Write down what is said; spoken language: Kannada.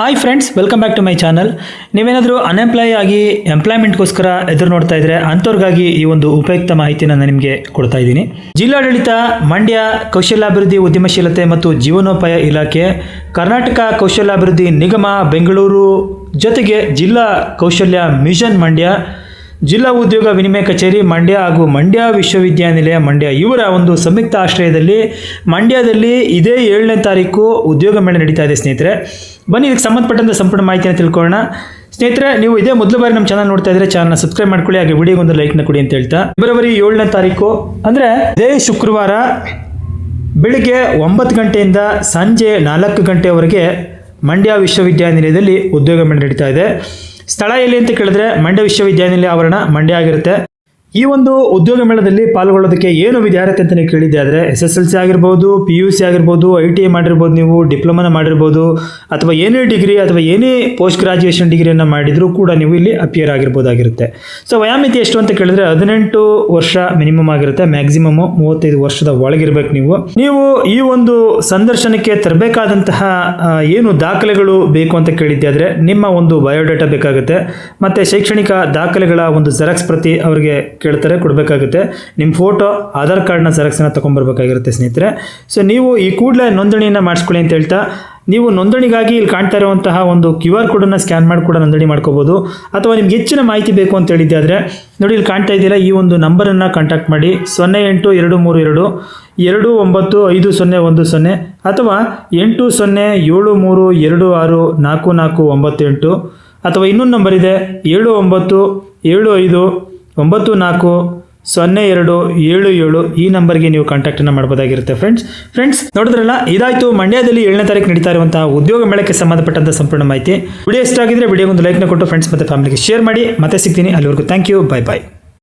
Hi friends welcome back to my channel ನೀವೇನಾದರೂ ಅನ್ಎಂಪ್ಲಾಯ್ ಆಗಿ ಎಂಪ್ಲಾಯ್ಮೆಂಟ್ಗೋಸ್ಕರ ಎದುರು ನೋಡ್ತಾ ಇದ್ರೆ ಅಂಥವ್ರಿಗಾಗಿ ಈ ಒಂದು ಉಪಯುಕ್ತ ಮಾಹಿತಿನ ನಾನು ನಿಮಗೆ ಕೊಡ್ತಾ ಇದ್ದೀನಿ. ಜಿಲ್ಲಾಡಳಿತ, ಮಂಡ್ಯ ಕೌಶಲ್ಯಾಭಿವೃದ್ಧಿ ಉದ್ಯಮಶೀಲತೆ ಮತ್ತು ಜೀವನೋಪಾಯ ಇಲಾಖೆ, ಕರ್ನಾಟಕ ಕೌಶಲ್ಯಾಭಿವೃದ್ಧಿ ನಿಗಮ, ಬೆಂಗಳೂರು ಜೊತೆಗೆ ಜಿಲ್ಲಾ ಕೌಶಲ್ಯ ಮಿಷನ್ ಮಂಡ್ಯ ಜಿಲ್ಲಾ ಉದ್ಯೋಗ ವಿನಿಮಯ ಕಚೇರಿ, ಮಂಡ್ಯ ಹಾಗೂ ಮಂಡ್ಯ ವಿಶ್ವವಿದ್ಯಾನಿಲಯ, ಮಂಡ್ಯ. ಇವರ ಒಂದು ಸಂಯುಕ್ತ ಆಶ್ರಯದಲ್ಲಿ ಮಂಡ್ಯದಲ್ಲಿ ಇದೇ ಏಳನೇ ತಾರೀಕು ಉದ್ಯೋಗ ಮೇಳ ನಡೀತಾ ಇದೆ ಸ್ನೇಹಿತರೆ. ಬನ್ನಿ, ಇದಕ್ಕೆ ಸಂಬಂಧಪಟ್ಟಂಥ ಸಂಪೂರ್ಣ ಮಾಹಿತಿಯನ್ನು ತಿಳ್ಕೊಳ್ಳೋಣ. ಸ್ನೇಹಿತರೆ, ನೀವು ಇದೇ ಮೊದಲ ಬಾರಿ ನಮ್ಮ ಚಾನಲ್ ನೋಡ್ತಾ ಇದ್ರೆ ಚಾನಲ್ನ ಸಬ್ಸ್ಕ್ರೈಬ್ ಮಾಡ್ಕೊಳ್ಳಿ, ಹಾಗೆ ವಿಡಿಯೋಗೆ ಒಂದು ಲೈಕ್ನ ಕೊಡಿ ಅಂತ ಹೇಳ್ತಾ. ಫೆಬ್ರವರಿ ಏಳನೇ ತಾರೀಕು, ಅಂದರೆ ಇದೇ ಶುಕ್ರವಾರ ಬೆಳಿಗ್ಗೆ ಒಂಬತ್ತು ಗಂಟೆಯಿಂದ ಸಂಜೆ ನಾಲ್ಕು ಗಂಟೆವರೆಗೆ ಮಂಡ್ಯ ವಿಶ್ವವಿದ್ಯಾನಿಲಯದಲ್ಲಿ ಉದ್ಯೋಗ ಮೇಳ ನಡೀತಾ ಇದೆ. ಸ್ಥಳ ಎಲ್ಲಿ ಅಂತ ಕೇಳಿದ್ರೆ ಮಂಡ್ಯ ವಿಶ್ವವಿದ್ಯಾನಿಲಯ ಆವರಣ ಮಂಡ್ಯ ಆಗಿರುತ್ತೆ. ಈ ಒಂದು ಉದ್ಯೋಗ ಮೇಳದಲ್ಲಿ ಪಾಲ್ಗೊಳ್ಳೋದಕ್ಕೆ ಏನು ವಿದ್ಯಾರ್ಥಿ ಅಂತ ಕೇಳಿದ್ದೆ ಆದರೆ ಎಸ್ ಎಸ್ ಎಲ್ ಸಿ ಆಗಿರ್ಬೋದು ಪಿ ಯು ಸಿ ಆಗಿರ್ಬೋದು ಐ ಟಿ ಐ ಮಾಡಿರ್ಬೋದು ನೀವು ಡಿಪ್ಲೊಮಾನ ಮಾಡಿರ್ಬೋದು, ಅಥವಾ ಏನೇ ಡಿಗ್ರಿ ಅಥವಾ ಏನೇ ಪೋಸ್ಟ್ ಗ್ರಾಜುಯೇಷನ್ ಡಿಗ್ರಿಯನ್ನು ಮಾಡಿದರೂ ಕೂಡ ನೀವು ಇಲ್ಲಿ ಅಪಿಯರ್ ಆಗಿರ್ಬೋದಾಗಿರುತ್ತೆ. ಸೊ ವಯಾಮಿತಿ ಎಷ್ಟು ಅಂತ ಕೇಳಿದ್ರೆ ಹದಿನೆಂಟು ವರ್ಷ ಮಿನಿಮಮ್ ಆಗಿರುತ್ತೆ. ಮ್ಯಾಕ್ಸಿಮಮ್ ಮೂವತ್ತೈದು ವರ್ಷದ ಒಳಗಿರ್ಬೇಕು ನೀವು. ನೀವು ಈ ಒಂದು ಸಂದರ್ಶನಕ್ಕೆ ತರಬೇಕಾದಂತಹ ಏನು ದಾಖಲೆಗಳು ಬೇಕು ಅಂತ ಕೇಳಿದ್ದೆ ಆದರೆ ನಿಮ್ಮ ಒಂದು ಬಯೋಡೇಟಾ ಬೇಕಾಗುತ್ತೆ. ಮತ್ತು ಶೈಕ್ಷಣಿಕ ದಾಖಲೆಗಳ ಒಂದು ಜೆರಾಕ್ಸ್ ಪ್ರತಿ ಅವರಿಗೆ ಕೇಳ್ತಾರೆ, ಕೊಡಬೇಕಾಗುತ್ತೆ. ನಿಮ್ಮ ಫೋಟೋ ಆಧಾರ್ ಕಾರ್ಡ್ನ ಜೆರಾಕ್ಸನ್ನು ತೊಗೊಂಬರ್ಬೇಕಾಗಿರುತ್ತೆ ಸ್ನೇಹಿತರೆ. ಸೊ ನೀವು ಈ ಕೂಡಲೇ ನೋಂದಣಿಯನ್ನು ಮಾಡಿಸ್ಕೊಳ್ಳಿ ಅಂತ ಹೇಳ್ತಾ, ನೀವು ನೋಂದಣಿಗಾಗಿ ಇಲ್ಲಿ ಕಾಣ್ತಾ ಇರುವಂತಹ ಒಂದು ಕ್ಯೂ ಆರ್ ಕೋಡನ್ನು ಸ್ಕ್ಯಾನ್ ಮಾಡಿ ಕೂಡ ನೋಂದಣಿ ಮಾಡ್ಕೋಬೋದು. ಅಥವಾ ನಿಮ್ಗೆ ಹೆಚ್ಚಿನ ಮಾಹಿತಿ ಬೇಕು ಅಂತ ಹೇಳಿದ್ದೆ ಆದರೆ ನೋಡಿ ಇಲ್ಲಿ ಕಾಣ್ತಾ ಇದ್ದೀರಾ ಈ ಒಂದು ನಂಬರನ್ನು ಕಾಂಟ್ಯಾಕ್ಟ್ ಮಾಡಿ. ಸೊನ್ನೆ ಎಂಟು ಎರಡು ಮೂರು ಎರಡು ಎರಡು ಒಂಬತ್ತು ಐದು ಸೊನ್ನೆ ಒಂದು ಸೊನ್ನೆ, ಅಥವಾ ಎಂಟು ಸೊನ್ನೆ ಏಳು ಮೂರು ಎರಡು ಆರು ನಾಲ್ಕು ನಾಲ್ಕು ಒಂಬತ್ತು ಎಂಟು ಅಥವಾ ಇನ್ನೊಂದು ನಂಬರ್ ಇದೆ, ಏಳು ಒಂಬತ್ತು ಏಳು ಐದು ಒಂಬತ್ತು ನಾಲ್ಕು ಸೊನ್ನೆ ಎರಡು ಏಳು ಏಳು ಈ ನಂಬರ್ಗೆ ನೀವು ಕಾಂಟ್ಯಾಕ್ಟನ್ನು ಮಾಡ್ಬೋದಾಗಿರುತ್ತೆ ಫ್ರೆಂಡ್ಸ್. ಫ್ರೆಂಡ್ಸ್, ನೋಡಿದ್ರಲ್ಲ, ಇದಾಯಿತು. ಮಂಡ್ಯದಲ್ಲಿ ಏಳನೇ ತಾರೀಕು ನಡೀತಾ ಇರುವಂತಹ ಉದ್ಯೋಗ ಮೇಳಕ್ಕೆ ಸಂಬಂಧಪಟ್ಟಂತ ಸಂಪೂರ್ಣ ಮಾಹಿತಿ. ವಿಡಿಯೋ ಇಷ್ಟ ಆಗಿದ್ರೆ ವಿಡಿಯೋಗೊಂದು ಲೈಕ್ನ ಕೊಟ್ಟು ಫ್ರೆಂಡ್ಸ್ ಮತ್ತು ಫ್ಯಾಮಿಲಿಗೆ ಶೇರ್ ಮಾಡಿ. ಮತ್ತೆ ಸಿಗ್ತೀನಿ. ಅಲ್ಲಿವರೆಗೂ ಥ್ಯಾಂಕ್ ಯು ಬೈ ಬಾಯ್